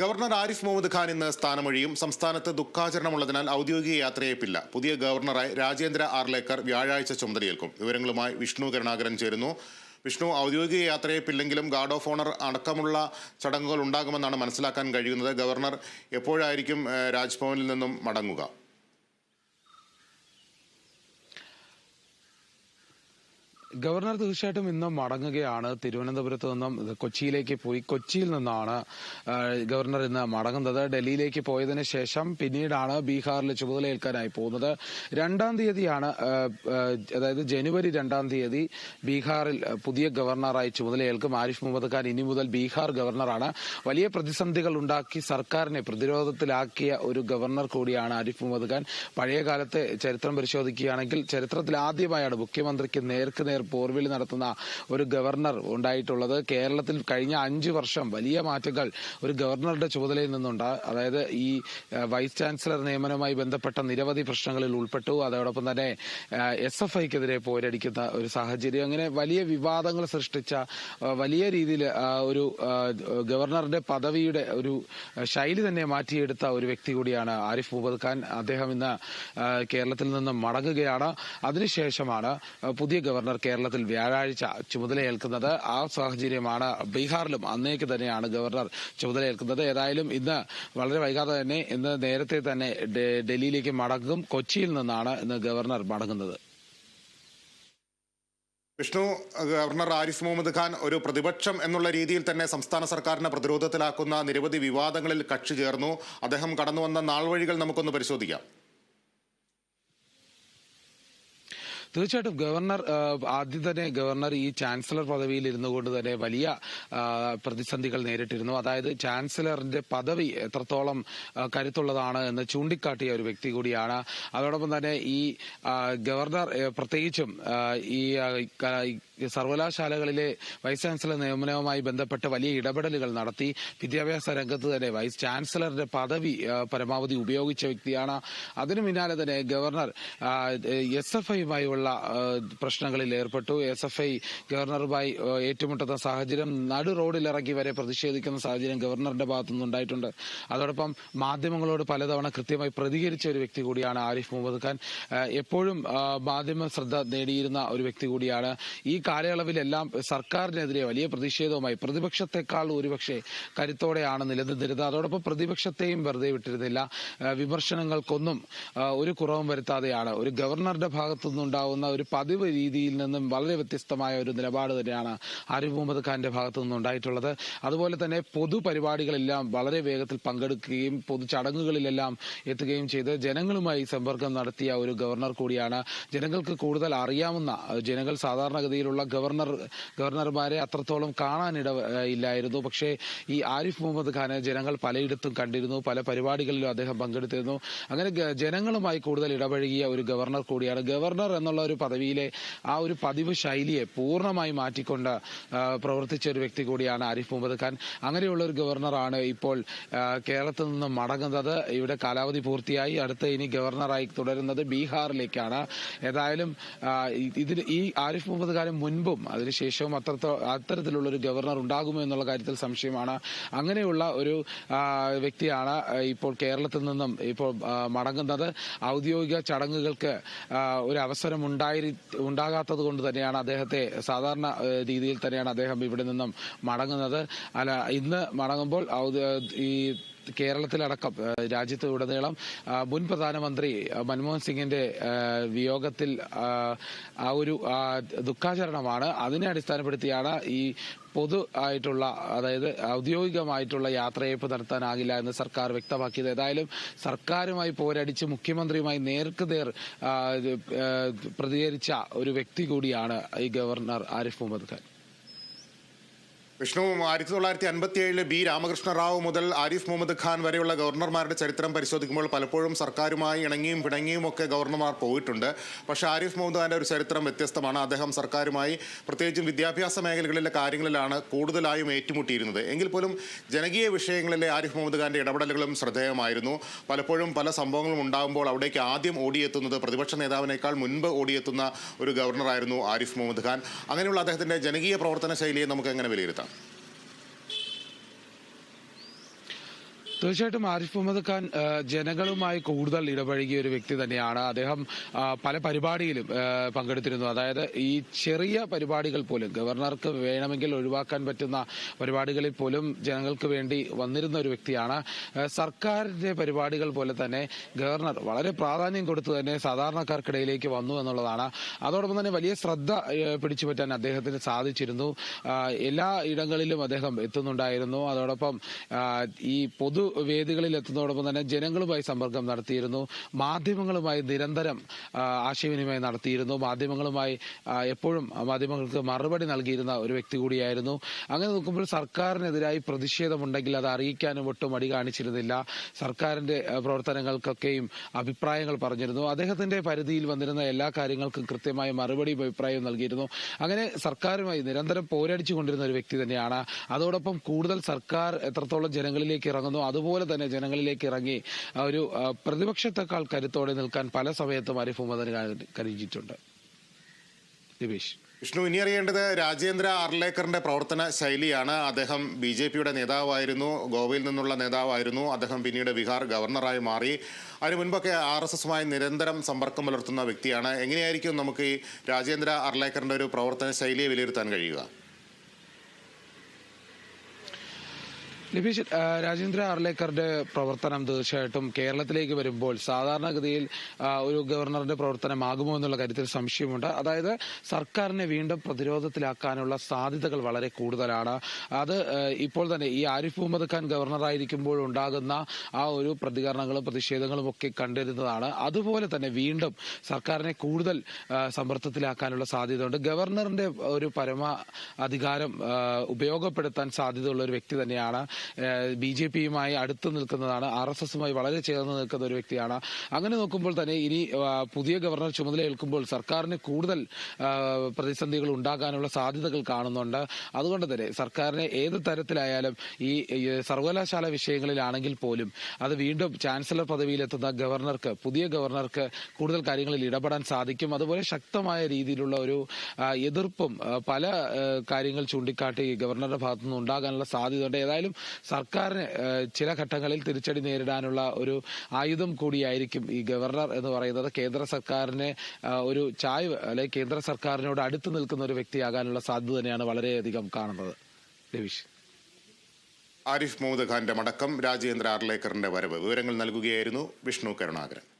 Governor Arif Mohammed Khan ഇന്ന് സ്ഥാനമൊഴിയും. സംസ്ഥാനത്ത് ദുഃഖാചരണമുള്ളതിനാൽ ഔദ്യോഗിക യാത്രയേപ്പില്ല. പുതിയ ഗവർണറായി രാജേന്ദ്ര ആർലേക്കർ വ്യാഴാഴ്ച ചുമതലയേൽക്കും. വിവരങ്ങളുമായി വിഷ്ണു കരുണാകരൻ ചേരുന്നു. വിഷ്ണു ഔദ്യോഗിക യാത്രയേപ്പില്ലെങ്കിലും ഗാർഡ് ഓഫ് ഓണർ അടക്കമുള്ള ചടങ്ങുകൾ ഉണ്ടാകുമെന്നാണ് മനസ്സിലാക്കാൻ കഴിയുന്നത്. ഗവർണർ എപ്പോഴായിരിക്കും രാജ്ഭവനിൽ നിന്നും മടങ്ങുക? ഗവർണർ തീർച്ചയായിട്ടും ഇന്ന് മടങ്ങുകയാണ്. തിരുവനന്തപുരത്ത് നിന്നും കൊച്ചിയിലേക്ക് പോയി. കൊച്ചിയിൽ നിന്നാണ് ഗവർണർ ഇന്ന് മടങ്ങുന്നത്. ഡൽഹിയിലേക്ക് പോയതിനു ശേഷം പിന്നീടാണ് ബീഹാറിൽ ചുമതലയേൽക്കാനായി പോകുന്നത്. രണ്ടാം തീയതിയാണ് അതായത് ജനുവരി രണ്ടാം തീയതി ബീഹാറിൽ പുതിയ ഗവർണറായി ചുമതലയേൽക്കും. ആരിഫ് മുഹമ്മദ് ഖാൻ ഇനി മുതൽ ബീഹാർ ഗവർണറാണ്. വലിയ പ്രതിസന്ധികൾ ഉണ്ടാക്കി സർക്കാരിനെ പ്രതിരോധത്തിലാക്കിയ ഒരു ഗവർണർ കൂടിയാണ് ആരിഫ് മുഹമ്മദ് ഖാൻ. പഴയകാലത്തെ ചരിത്രം പരിശോധിക്കുകയാണെങ്കിൽ ചരിത്രത്തിൽ ആദ്യമായാണ് മുഖ്യമന്ത്രിക്ക് നേർക്ക് നേർ പോർവിളി നടത്തുന്ന ഒരു ഗവർണർ ഉണ്ടായിട്ടുള്ളത്. കേരളത്തിൽ കഴിഞ്ഞ അഞ്ച് വർഷം വലിയ മാറ്റങ്ങൾ ഒരു ഗവർണറുടെ ചുമതലയിൽ നിന്നുണ്ട്. അതായത് ഈ വൈസ് ചാൻസലർ നിയമനവുമായി ബന്ധപ്പെട്ട നിരവധി പ്രശ്നങ്ങളിൽ ഉൾപ്പെട്ടു. അതോടൊപ്പം തന്നെ എസ് എഫ് ഐക്കെതിരെ പോരടിക്കുന്ന ഒരു സാഹചര്യം. അങ്ങനെ വലിയ വിവാദങ്ങൾ സൃഷ്ടിച്ച വലിയ രീതിയിൽ ഒരു ഗവർണറുടെ പദവിയുടെ ഒരു ശൈലി തന്നെ മാറ്റിയെടുത്ത ഒരു വ്യക്തി കൂടിയാണ് ആരിഫ് മുഹമ്മദ് ഖാൻ. അദ്ദേഹം ഇന്ന് കേരളത്തിൽ നിന്ന് മടങ്ങുകയാണ്. അതിനുശേഷമാണ് പുതിയ ഗവർണർ കേരളത്തിൽ വ്യാഴാഴ്ച ചുമതലയേൽക്കുന്നത് ആ സാഹചര്യമാണ് ബീഹാറിലും അന്നേക്ക് തന്നെയാണ് ഗവർണർ ചുമതലയേൽക്കുന്നത് ഏതായാലും ഇന്ന് വളരെ വൈകാതെ തന്നെ ഇന്ന് നേരത്തെ തന്നെ ഡൽഹിയിലേക്ക് മടങ്ങും. കൊച്ചിയിൽ നിന്നാണ് ഇന്ന് ഗവർണർ മടങ്ങുന്നത്. വിഷ്ണു ഗവർണർ ആരിഫ് മുഹമ്മദ് ഖാൻ ഒരു പ്രതിപക്ഷം എന്നുള്ള രീതിയിൽ തന്നെ സംസ്ഥാന സർക്കാരിനെ പ്രതിരോധത്തിലാക്കുന്ന നിരവധി വിവാദങ്ങളിൽ കക്ഷി ചേർന്നു. അദ്ദേഹം കടന്നു വന്ന നാൾവഴികൾ നമുക്കൊന്ന് പരിശോധിക്കാം. തീർച്ചയായിട്ടും ഗവർണർ ആദ്യം തന്നെ ഗവർണർ ഈ ചാൻസലർ പദവിയിൽ ഇരുന്നു കൊണ്ട് തന്നെ വലിയ പ്രതിസന്ധികൾ നേരിട്ടിരുന്നു. അതായത് ചാൻസലറിന്റെ പദവി എത്രത്തോളം കരുത്തുള്ളതാണ് എന്ന് ചൂണ്ടിക്കാട്ടിയ ഒരു വ്യക്തി കൂടിയാണ്. അതോടൊപ്പം തന്നെ ഈ ഗവർണർ പ്രത്യേകിച്ചും ഈ സർവകലാശാലകളിലെ വൈസ് ചാൻസലർ നിയമനവുമായി ബന്ധപ്പെട്ട് വലിയ ഇടപെടലുകൾ നടത്തി. വിദ്യാഭ്യാസ രംഗത്ത് തന്നെ വൈസ് ചാൻസലറുടെ പദവി പരമാവധി ഉപയോഗിച്ച വ്യക്തിയാണ്. അതിനു പിന്നാലെ തന്നെ ഗവർണർ എസ് എഫ് ഐയുമായുള്ള പ്രശ്നങ്ങളിൽ ഏർപ്പെട്ടു. എസ് എഫ് ഐ ഗവർണറുമായി ഏറ്റുമുട്ടുന്ന സാഹചര്യം നടു റോഡിലിറങ്ങി വരെ പ്രതിഷേധിക്കുന്ന സാഹചര്യം ഗവർണറുടെ ഭാഗത്തു നിന്നുണ്ടായിട്ടുണ്ട് അതോടൊപ്പം മാധ്യമങ്ങളോട് പലതവണ കൃത്യമായി പ്രതികരിച്ച ഒരു വ്യക്തി കൂടിയാണ് ആരിഫ് മുഹമ്മദ് ഖാൻ. എപ്പോഴും മാധ്യമ ശ്രദ്ധ നേടിയിരുന്ന ഒരു വ്യക്തി കൂടിയാണ്. ഈ കാലയളവിലെല്ലാം സർക്കാരിനെതിരെ വലിയ പ്രതിഷേധവുമായി. പ്രതിപക്ഷത്തെക്കാൾ ഒരുപക്ഷെ കരുത്തോടെയാണ് നിലനിന്നിരുന്നത്. അതോടൊപ്പം പ്രതിപക്ഷത്തെയും വെറുതെ വിട്ടിരുന്നില്ല. വിമർശനങ്ങൾക്കൊന്നും ഒരു കുറവും വരുത്താതെയാണ് ഒരു ഗവർണറുടെ ഭാഗത്തു നിന്നുണ്ടാവുന്ന ഒരു പതിവ് രീതിയിൽ നിന്നും വളരെ വ്യത്യസ്തമായ ഒരു നിലപാട് തന്നെയാണ് ആരിഫ് മുഹമ്മദ് ഖാന്റെ ഭാഗത്തു നിന്നുണ്ടായിട്ടുള്ളത് അതുപോലെ തന്നെ പൊതുപരിപാടികളെല്ലാം വളരെ വേഗത്തിൽ പങ്കെടുക്കുകയും പൊതു ചടങ്ങുകളിലെല്ലാം എത്തുകയും ചെയ്ത് ജനങ്ങളുമായി സമ്പർക്കം നടത്തിയ ഒരു ഗവർണർ കൂടിയാണ്. ജനങ്ങൾക്ക് കൂടുതൽ അറിയാവുന്ന ജനങ്ങൾ സാധാരണഗതിയിലുള്ള ഗവർണർ ഗവർണർമാരെ അത്രത്തോളം കാണാനിട ഇല്ലായിരുന്നു. പക്ഷേ ഈ ആരിഫ് മുഹമ്മദ് ഖാനെ ജനങ്ങൾ പലയിടത്തും കണ്ടിരുന്നു പല പരിപാടികളിലും അദ്ദേഹം പങ്കെടുത്തിരുന്നു. അങ്ങനെ ജനങ്ങളുമായി കൂടുതൽ ഇടപഴകിയ ഒരു ഗവർണർ കൂടിയാണ്. ഗവർണർ എന്നുള്ള ഒരു പദവിയിലെ ആ ഒരു പതിവ് ശൈലിയെ പൂർണമായി മാറ്റിക്കൊണ്ട് പ്രവർത്തിച്ച ഒരു വ്യക്തി കൂടിയാണ് ആരിഫ് മുഹമ്മദ് ഖാൻ. അങ്ങനെയുള്ള ഒരു ഗവർണറാണ് ഇപ്പോൾ കേരളത്തിൽ നിന്ന് മടങ്ങുന്നത്. ഇവിടെ കാലാവധി പൂർത്തിയായി. അടുത്ത ഇനി ഗവർണറായി തുടരുന്നത് ബീഹാറിലേക്കാണ്. ഏതായാലും ഇതിൽ ഈ ആരിഫ് മുഹമ്മദ് ഖാന് മുൻപും അതിനുശേഷവും അത്രത്തോ അത്തരത്തിലുള്ള ഒരു ഗവർണർ ഉണ്ടാകുമോ എന്നുള്ള കാര്യത്തിൽ സംശയമാണ്. അങ്ങനെയുള്ള ഒരു വ്യക്തിയാണ് ഇപ്പോൾ കേരളത്തിൽ നിന്നും ഇപ്പോൾ മടങ്ങുന്നത്. ഔദ്യോഗിക ചടങ്ങുകൾക്ക് ഒരു അവസരം ഉണ്ടായി ഉണ്ടാകാത്തത് കൊണ്ട് തന്നെയാണ് അദ്ദേഹത്തെ സാധാരണ രീതിയിൽ തന്നെയാണ് അദ്ദേഹം ഇവിടെ നിന്നും മടങ്ങുന്നത്. അല്ല ഇന്ന് മടങ്ങുമ്പോൾ ഈ കേരളത്തിലടക്കം രാജ്യത്ത് ഉടനീളം മുൻ പ്രധാനമന്ത്രി മൻമോഹൻ സിംഗിന്റെ വിയോഗത്തിൽ ആ, ഒരു ദുഃഖാചരണമാണ് അതിനെ അടിസ്ഥാനപ്പെടുത്തിയാണ് ഈ പൊതു ആയിട്ടുള്ള അതായത് ഔദ്യോഗികമായിട്ടുള്ള യാത്രയയപ്പ് നടത്താനാകില്ല എന്ന് സർക്കാർ വ്യക്തമാക്കിയത്. ഏതായാലും സർക്കാരുമായി പോരടിച്ച് മുഖ്യമന്ത്രിയുമായി നേർക്ക് നേർ ആ, ഇത്, ആ, പ്രതികരിച്ച ഒരു വ്യക്തി കൂടിയാണ് ഈ ഗവർണർ ആരിഫ് മുഹമ്മദ് ഖാൻ. വിഷ്ണു ആയിരത്തി തൊള്ളായിരത്തി അൻപത്തി ഏഴിലെ ബി. രാമകൃഷ്ണ റാവു മുതൽ ആരിഫ് മുഹമ്മദ് ഖാൻ വരെയുള്ള ഗവർണർമാരുടെ ചരിത്രം പരിശോധിക്കുമ്പോൾ പലപ്പോഴും സർക്കാരുമായി ഇണങ്ങിയും പിണങ്ങിയും ഒക്കെ ഗവർണർമാർ പോയിട്ടുണ്ട്. പക്ഷേ ആരിഫ് മുഹമ്മദ് ഖാന്റെ ഒരു ചരിത്രം വ്യത്യസ്തമാണ്. അദ്ദേഹം സർക്കാരുമായി പ്രത്യേകിച്ചും വിദ്യാഭ്യാസ മേഖലകളിലെ കാര്യങ്ങളിലാണ് കൂടുതലായും ഏറ്റുമുട്ടിയിരുന്നത്. എങ്കിൽ പോലും ജനകീയ വിഷയങ്ങളിലെ ആരിഫ് മുഹമ്മദ് ഖാന്റെ ഇടപെടലുകളും ശ്രദ്ധേയമായിരുന്നു. പലപ്പോഴും പല സംഭവങ്ങളും ഉണ്ടാകുമ്പോൾ അവിടേക്ക് ആദ്യം ഓടിയെത്തുന്നത് പ്രതിപക്ഷ നേതാവിനേക്കാൾ മുൻപ് ഓടിയെത്തുന്ന ഒരു ഗവർണറായിരുന്നു ആരിഫ് മുഹമ്മദ് ഖാൻ. അങ്ങനെയുള്ള അദ്ദേഹത്തിന്റെ ജനകീയ പ്രവർത്തന ശൈലിയെ നമുക്ക് എങ്ങനെ വിലയിരുത്താം? out. തീർച്ചയായിട്ടും ആരിഫ് മുഹമ്മദ് ഖാൻ ജനങ്ങളുമായി കൂടുതൽ ഇടപഴകിയ ഒരു വ്യക്തി തന്നെയാണ്. അദ്ദേഹം പല പരിപാടിയിലും പങ്കെടുത്തിരുന്നു. അതായത് ഈ ചെറിയ പരിപാടികൾ പോലും ഗവർണർക്ക് വേണമെങ്കിൽ ഒഴിവാക്കാൻ പറ്റുന്ന പരിപാടികളിൽ പോലും ജനങ്ങൾക്ക് വേണ്ടി വന്നിരുന്ന ഒരു വ്യക്തിയാണ്. സർക്കാരിന്റെ പരിപാടികൾ പോലെ തന്നെ ഗവർണർ വളരെ പ്രാധാന്യം കൊടുത്തു തന്നെ സാധാരണക്കാർക്കിടയിലേക്ക് വന്നു എന്നുള്ളതാണ്. അതോടൊപ്പം തന്നെ വലിയ ശ്രദ്ധ പിടിച്ചുപറ്റാൻ അദ്ദേഹത്തിന് സാധിച്ചിരുന്നു. എല്ലാ ഇടങ്ങളിലും അദ്ദേഹം എത്തുന്നുണ്ടായിരുന്നു. അതോടൊപ്പം ഈ ഈ പൊതുവേദികളിൽ എത്തുന്നതോടൊപ്പം തന്നെ ജനങ്ങളുമായി സമ്പർക്കം നടത്തിയിരുന്നു. മാധ്യമങ്ങളുമായി നിരന്തരം ആശയവിനിമയം നടത്തിയിരുന്നു. മാധ്യമങ്ങളുമായി എപ്പോഴും മാധ്യമങ്ങൾക്ക് മറുപടി നൽകിയിരുന്ന ഒരു വ്യക്തി കൂടിയായിരുന്നു. അങ്ങനെ നോക്കുമ്പോൾ സർക്കാരിനെതിരായി പ്രതിഷേധമുണ്ടെങ്കിൽ അത് അറിയിക്കാനും ഒട്ടും മടി കാണിച്ചിരുന്നില്ല. സർക്കാരിന്റെ പ്രവർത്തനങ്ങൾക്കൊക്കെയും അഭിപ്രായങ്ങൾ പറഞ്ഞിരുന്നു. അദ്ദേഹത്തിന്റെ പരിധിയിൽ വന്നിരുന്ന എല്ലാ കാര്യങ്ങൾക്കും കൃത്യമായ മറുപടി അഭിപ്രായം നൽകിയിരുന്നു. അങ്ങനെ സർക്കാരുമായി നിരന്തരം പോരടിച്ചു കൊണ്ടിരുന്ന ഒരു വ്യക്തി തന്നെയാണ്. അതോടൊപ്പം കൂടുതൽ സർക്കാർ എത്രത്തോളം ജനങ്ങളിലേക്ക് ഇറങ്ങുന്നു അതുപോലെ തന്നെ ജനങ്ങളിലേക്ക് ഇറങ്ങി ഒരു പ്രതിപക്ഷത്തെക്കാൾ കരുത്തോടെ നിൽക്കാൻ പല സമയത്തും ആരിഫ് മുഹമ്മദിന് കരുതിയിട്ടുണ്ട് ദിവേഷ് വിഷ്ണു ഇനി അറിയേണ്ടത് രാജേന്ദ്ര അർലേക്കറിന്റെ പ്രവർത്തന ശൈലിയാണ്. അദ്ദേഹം ബി ജെ പിയുടെ നേതാവായിരുന്നു ഗോവയിൽ നിന്നുള്ള നേതാവായിരുന്നു. അദ്ദേഹം പിന്നീട് ബീഹാർ ഗവർണറായി മാറി. അതിനു മുൻപൊക്കെ ആർ എസ് എസുമായി നിരന്തരം സമ്പർക്കം പുലർത്തുന്ന വ്യക്തിയാണ്. എങ്ങനെയായിരിക്കും നമുക്ക് ഈ രാജേന്ദ്ര അർലേക്കറിന്റെ ഒരു പ്രവർത്തന ശൈലിയെ വിലയിരുത്താൻ കഴിയുക? ആ, രാജേന്ദ്ര ആർലേക്കറുടെ പ്രവർത്തനം തീർച്ചയായിട്ടും കേരളത്തിലേക്ക് വരുമ്പോൾ സാധാരണഗതിയിൽ ഒരു ഗവർണറുടെ പ്രവർത്തനമാകുമോ എന്നുള്ള കാര്യത്തിൽ സംശയമുണ്ട്. അതായത് സർക്കാരിനെ വീണ്ടും പ്രതിരോധത്തിലാക്കാനുള്ള സാധ്യതകൾ വളരെ കൂടുതലാണ്. അത് ഇപ്പോൾ തന്നെ ഈ ആരിഫ് മുഹമ്മദ് ഖാൻ ഗവർണറായിരിക്കുമ്പോൾ ഉണ്ടാകുന്ന ആ ഒരു പ്രതികരണങ്ങളും പ്രതിഷേധങ്ങളും ഒക്കെ കണ്ടിരുന്നതാണ് അതുപോലെ തന്നെ വീണ്ടും സർക്കാരിനെ കൂടുതൽ സമ്മർദ്ദത്തിലാക്കാനുള്ള സാധ്യതയുണ്ട്. ഗവർണറിന്റെ ഒരു പരമ അധികാരം ഉപയോഗപ്പെടുത്താൻ സാധ്യതയുള്ള ഒരു വ്യക്തി തന്നെയാണ് ബി ജെ പിയുമായി അടുത്ത് നിൽക്കുന്നതാണ്. ആർ എസ് എസുമായി വളരെ ചേർന്ന് നിൽക്കുന്ന ഒരു വ്യക്തിയാണ്. അങ്ങനെ നോക്കുമ്പോൾ തന്നെ ഇനി പുതിയ ഗവർണർ ചുമതല ഏൽക്കുമ്പോൾ സർക്കാരിന് കൂടുതൽ പ്രതിസന്ധികൾ ഉണ്ടാകാനുള്ള സാധ്യതകൾ കാണുന്നുണ്ട്. അതുകൊണ്ട് തന്നെ സർക്കാരിനെ ഏത് തരത്തിലായാലും ഈ സർവകലാശാല വിഷയങ്ങളിലാണെങ്കിൽ പോലും അത് വീണ്ടും ചാൻസലർ പദവിയിലെത്തുന്ന ഗവർണർക്ക് പുതിയ ഗവർണർക്ക് കൂടുതൽ കാര്യങ്ങളിൽ ഇടപെടാൻ സാധിക്കും. അതുപോലെ ശക്തമായ രീതിയിലുള്ള ഒരു എതിർപ്പും പല കാര്യങ്ങൾ ചൂണ്ടിക്കാട്ടി ഗവർണറുടെ ഭാഗത്തുനിന്ന് ഉണ്ടാകാനുള്ള സാധ്യതയുണ്ട്. ഏതായാലും സർക്കാരിന് ചില ഘട്ടങ്ങളിൽ തിരിച്ചടി നേരിടാനുള്ള ഒരു ആയുധം കൂടിയായിരിക്കും ഈ ഗവർണർ എന്ന് പറയുന്നത്. കേന്ദ്ര സർക്കാരിനെ ഒരു ചായ്വ് അല്ലെങ്കിൽ കേന്ദ്ര സർക്കാരിനോട് അടുത്ത് നിൽക്കുന്ന ഒരു വ്യക്തിയാകാനുള്ള സാധ്യത തന്നെയാണ് വളരെയധികം കാണുന്നത്. രവീഷ്. ആരിഫ് മുഹമ്മദ് ഖാന്റെ മടക്കം രാജേന്ദ്ര അർലേക്കറിന്റെ വരവ്. വിവരങ്ങൾ നൽകുകയായിരുന്നു വിഷ്ണു കരുണാകരൻ.